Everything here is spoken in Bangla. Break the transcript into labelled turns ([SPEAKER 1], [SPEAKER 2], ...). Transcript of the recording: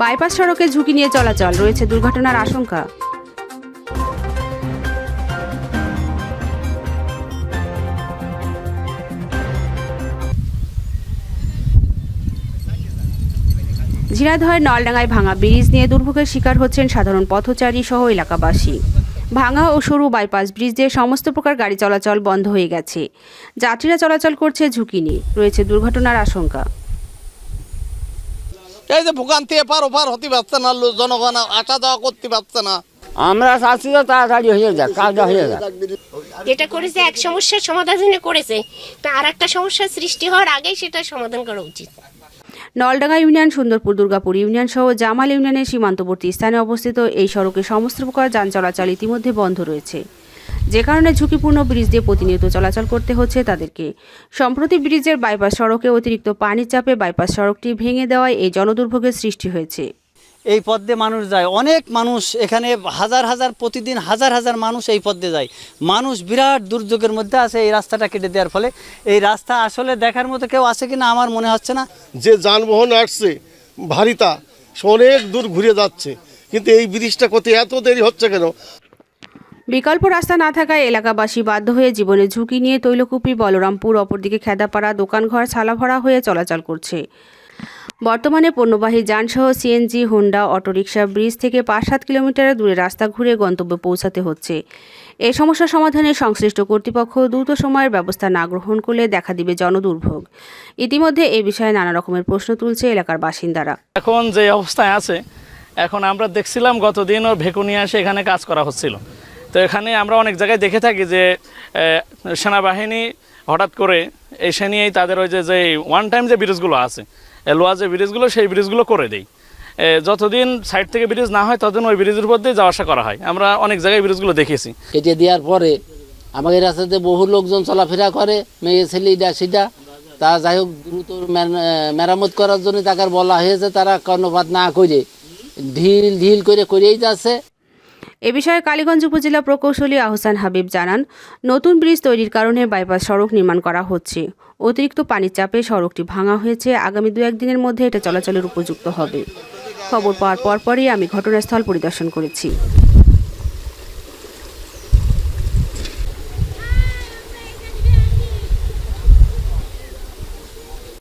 [SPEAKER 1] বাইপাস সড়কে ঝুঁকি নিয়ে চলাচল, রয়েছে দুর্ঘটনার আশঙ্কা। ঝিনাইদহের নলডাঙ্গায় ভাঙা ব্রিজ নিয়ে দুর্ভোগের শিকার হচ্ছেন সাধারণ পথচারী সহ এলাকাবাসী। ভাঙা ও সরু বাইপাস ব্রিজ দিয়ে সমস্ত প্রকার গাড়ি চলাচল বন্ধ হয়ে গেছে। যাত্রীরা চলাচল করছে ঝুঁকি নিয়ে, রয়েছে দুর্ঘটনার আশঙ্কা।
[SPEAKER 2] এই যে ভোগান্তি এপার ওপার হতে পারছে না জনগণ আসা যাওয়া করতে পারছে না।
[SPEAKER 3] আমরা চাচ্ছি তো তাড়াতাড়ি হয়ে যাক কাজটা হয়ে যাক।
[SPEAKER 4] যেটা করেছে এক সমস্যার সমাধানে করেছে তা আর একটা সমস্যার সৃষ্টি হওয়ার আগেই সেটা সমাধান করা উচিত।
[SPEAKER 1] নলডাঙ্গা ইউনিয়ন সুন্দরপুর দুর্গাপুর ইউনিয়ন সহ জামাল ইউনিয়নের সীমান্তবর্তী স্থানে অবস্থিত এই সড়কে সমস্ত প্রকার যান চলাচল ইতিমধ্যে বন্ধ রয়েছে। যে কারণে ঝুঁকিপূর্ণ ব্রিজ দিয়ে প্রতিনিয়ত চলাচল করতে হচ্ছে তাদেরকে। সম্প্রতি ব্রিজের বাইপাস সড়কে অতিরিক্ত পানির চাপে বাইপাস সড়কটি ভেঙে দেওয়ায় এই জনদুর্ভোগের সৃষ্টি হয়েছে।
[SPEAKER 5] এই পথ দিয়ে মানুষ যায়। অনেক মানুষ এখানে হাজার হাজার প্রতিদিন হাজার হাজার মানুষ এই পথ দিয়ে যায়। মানুষ বিরাট দুর্যোগের মধ্যে আছে এই রাস্তাটা কেটে দেওয়ার ফলে। এই রাস্তা আসলে দেখার মতো কেউ আছে কিনা আমার মনে হচ্ছে না।
[SPEAKER 6] যে যানবাহন আসছে ভারিতা সে অনেক দূর ঘুরে যাচ্ছে। কিন্তু এই ব্রিজটা করতে এত দেরি হচ্ছে কেন?
[SPEAKER 1] বিকল্প রাস্তা না থাকায় এলাকাবাসী বাধ্য হয়ে জীবনের ঝুঁকি নিয়ে তৈলকুপি, বলরামপুর, অপরদিকে খেদাপাড়া, দোকানঘর, ছালাভরা হয়ে চলাচল করছে। বর্তমানে পণ্যবাহী যানসহ সিএনজি, হোন্ডা, অটোরিকশা, ব্রিজ থেকে পাঁচ সাত কিলোমিটার দূরে রাস্তা ঘুরে গন্তব্যে পৌঁছাতে হচ্ছে। এ সমস্যা সমাধানে সংশ্লিষ্ট কর্তৃপক্ষ দ্রুত সময়ের ব্যবস্থা না গ্রহণ করলে দেখা দিবে জনদুর্ভোগ। ইতিমধ্যে এ বিষয়ে নানা রকমের প্রশ্ন তুলছে এলাকার বাসিন্দারা।
[SPEAKER 7] এখন যে অবস্থায় আছে, এখন আমরা দেখছিলাম গতদিন ওর ভেকুনিয়া এখানে কাজ করা হচ্ছিল। তো এখানে আমরা অনেক জায়গায় দেখে থাকি যে সেনাবাহিনী হঠাৎ করে এসে নিয়েই তাদের ওই যে যে ওয়ান টাইম যে ব্রিজগুলো আছে লোহা যে ব্রিজগুলো, সেই ব্রিজগুলো করে দেয় যতদিন সাইড থেকে ব্রিজ না হয়, ততদিন ওই ব্রিজের উপর দিয়ে যাওয়া আসা করা হয়। আমরা অনেক জায়গায় ব্রিজগুলো দেখেছি।
[SPEAKER 3] কেটে দেওয়ার পরে আমাদের রাস্তাতে বহু লোকজন চলাফেরা করে, মেয়ে, ছেলে এটা সেটা তা যাই হোক, দ্রুত মেরামত করার জন্য তাকে বলা হয়েছে, তারা কর্ণপাত না করে ঢিল ঢিল করে করেই যাচ্ছে।
[SPEAKER 1] এ বিষয়ে কালীগঞ্জ উপজেলা প্রকৌশলী আহসান হাবিব জানান, নতুন ব্রিজ তৈরির কারণে বাইপাস সড়ক নির্মাণ করা হচ্ছে। অতিরিক্ত পানির চাপে সড়কটি ভাঙা হয়েছে। আগামী দু একদিনের মধ্যে এটা চলাচলের উপযুক্ত হবে। খবর পাওয়ার পরপরই আমি ঘটনাস্থল পরিদর্শন করেছি।